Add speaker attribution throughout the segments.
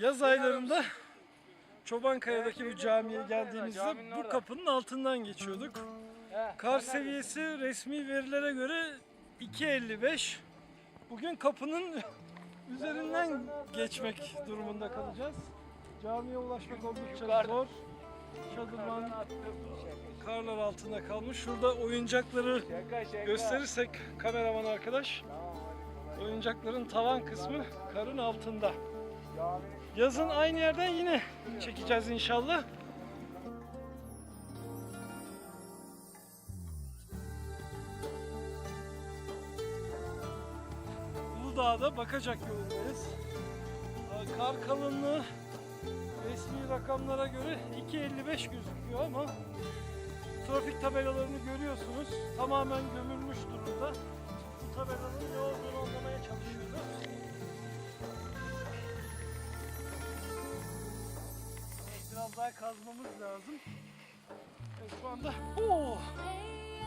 Speaker 1: Yaz aylarında Çobankaya'daki bir camiye geldiğimizde bu kapının altından geçiyorduk. Kar seviyesi resmi verilere göre 2.55. Bugün kapının üzerinden geçmek durumunda kalacağız. Camiye ulaşmak oldukça zor. Çadırman karlar altında kalmış. Şurada oyuncakları gösterirsek kameraman arkadaş. Oyuncakların tavan kısmı karın altında. Yazın aynı yerden yine çekeceğiz inşallah. Uludağ'da Bakacak yolundayız. Kar kalınlığı resmi rakamlara göre 2.55 gözüküyor ama trafik tabelalarını görüyorsunuz. Tamamen gömülmüş durumda. Bu tabelanın ne olduğunu anlamaya çalışıyoruz. Biraz daha kazmamız lazım. Evet, şu anda Oo!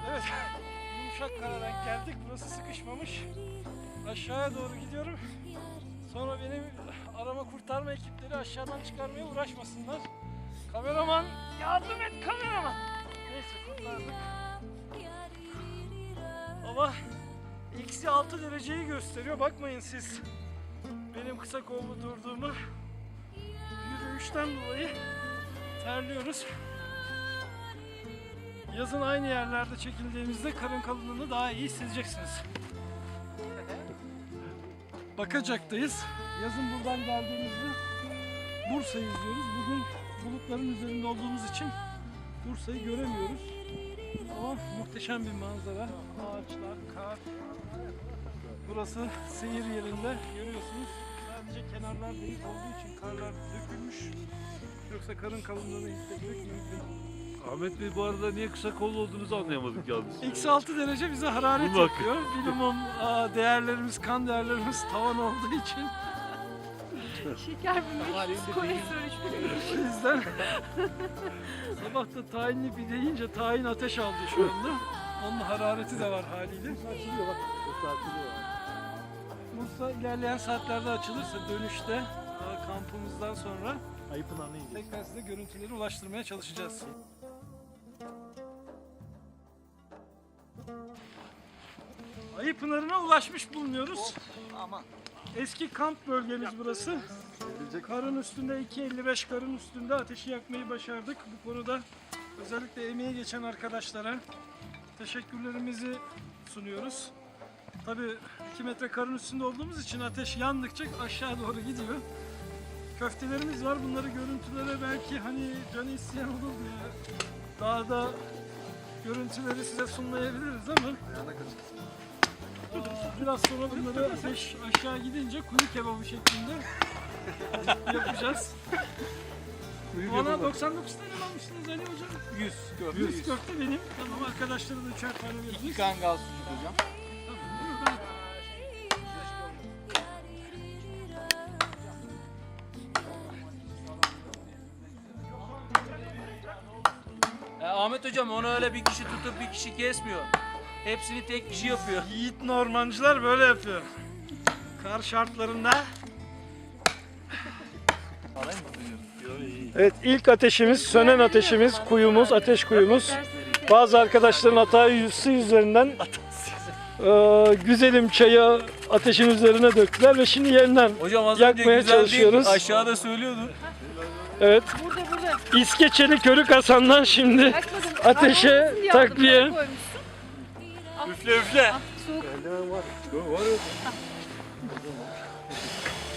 Speaker 1: Evet, yumuşak kara denk geldik. Burası sıkışmamış. Aşağıya doğru gidiyorum. Sonra benim arama kurtarma ekipleri aşağıdan çıkarmaya uğraşmasınlar. Kameraman yardım et kameraman. Neyse kurtardık. Ama eksi 6 dereceyi gösteriyor. Bakmayın siz benim kısa kollu durduğumu. Yürüyüşten dolayı terliyoruz. Yazın aynı yerlerde çekildiğimizde karın kalınlığını daha iyi hissedeceksiniz. Bakacak'tayız. Yazın buradan geldiğimizde Bursa'yı izliyoruz. Bugün bulutların üzerinde olduğumuz için Bursa'yı göremiyoruz. Ama muhteşem bir manzara. Ağaçlar, kar. Burası seyir yerinde görüyorsunuz. Sadece kenarlar değil olduğu için karlar dökülmüş. Yoksa karın kalınlığını hissetmek mümkün.
Speaker 2: Ahmet Bey bu arada niye kısa kollu olduğunuzu anlayamadık yalnız.
Speaker 1: Eksi 6 derece bize hararet yapıyor. Minimum aa, değerlerimiz, kan değerlerimiz tavan olduğu için.
Speaker 3: Şeker binmiş, kolesterol
Speaker 1: yüzden sabah da tayinli pide yiyince tayin ateş aldı şu anda. Onun harareti de var haliyle.
Speaker 4: Açılıyor bak. Bursa
Speaker 1: ilerleyen saatlerde açılırsa dönüşte aa, kampımızdan sonra
Speaker 4: Ayıpınar neydi?
Speaker 1: tekrar size görüntüleri ulaştırmaya çalışacağız. Ayı Pınarı'na ulaşmış bulunuyoruz. Eski kamp bölgemiz burası. Karın üstünde 2.55 karın üstünde ateşi yakmayı başardık. Bu konuda özellikle emeği geçen arkadaşlara teşekkürlerimizi sunuyoruz. Tabii 2 metre karın üstünde olduğumuz için ateş yandıkça aşağı doğru gidiyor. Köftelerimiz var. Bunları görüntülere belki hani canı isteyen olur diye dağda görüntüleri size sunmayabiliriz ama Biraz sonra bunları ateş aşağı gidince kuyu kebabı şeklinde yapacağız. Bana 99 tane almışsınız Ali Hocam.
Speaker 4: 100 köfte
Speaker 1: 100 köfte benim. Tamam arkadaşlara da üçer tane veririz.
Speaker 4: kangal sucuk hocam.
Speaker 5: Ahmet hocam onu öyle bir kişi tutup bir kişi kesmiyor. Hepsini tek kişi yapıyor.
Speaker 1: Yiğit Normancılar böyle yapıyor. Kar şartlarında. Evet ilk ateşimiz, sönen ateşimiz, kuyumuz, ateş kuyumuz. Bazı arkadaşların hatası üzerinden eee, güzelim çayı ateşin üzerine döktüler ve şimdi yeniden
Speaker 5: Hocam az
Speaker 1: Yakmaya
Speaker 5: önce güzel
Speaker 1: çalışıyoruz.
Speaker 5: değil aşağıda söylüyordun.
Speaker 1: evet
Speaker 3: Burada burada.
Speaker 1: İskeçeli Körük Hasan'dan şimdi
Speaker 3: Yakmadım.
Speaker 1: Ateşe
Speaker 3: diye
Speaker 1: takviye.
Speaker 3: aldım, koymuşsun.
Speaker 5: Üfle üfle.
Speaker 3: Ah, Soğuk.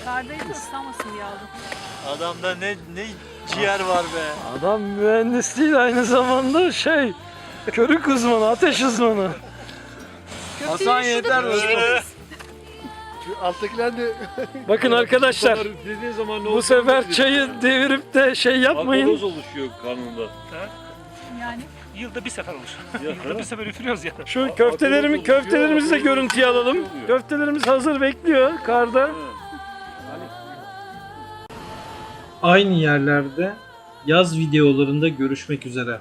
Speaker 3: Kardaydı ıslanmasın diye aldım.
Speaker 5: Adamda ne ne ciğer var be.
Speaker 1: adam mühendis değil aynı zamanda şey körük uzmanı, ateş uzmanı.
Speaker 5: Hasan yeter
Speaker 3: pişiririz.
Speaker 4: Şu alttakiler de
Speaker 1: Bakın arkadaşlar
Speaker 2: Dediğin zaman ne
Speaker 1: bu sefer çayı devirip de şey yapmayın.
Speaker 2: Akoloz oluşuyor karnında.
Speaker 3: Yani
Speaker 6: Yılda bir sefer olur. Yılda bir sefer üfürüyoruz ya.
Speaker 1: Şu köftelerimi köftelerimizi de görüntüye alalım. Köftelerimiz hazır bekliyor karda. Aynı yerlerde yaz videolarında görüşmek üzere.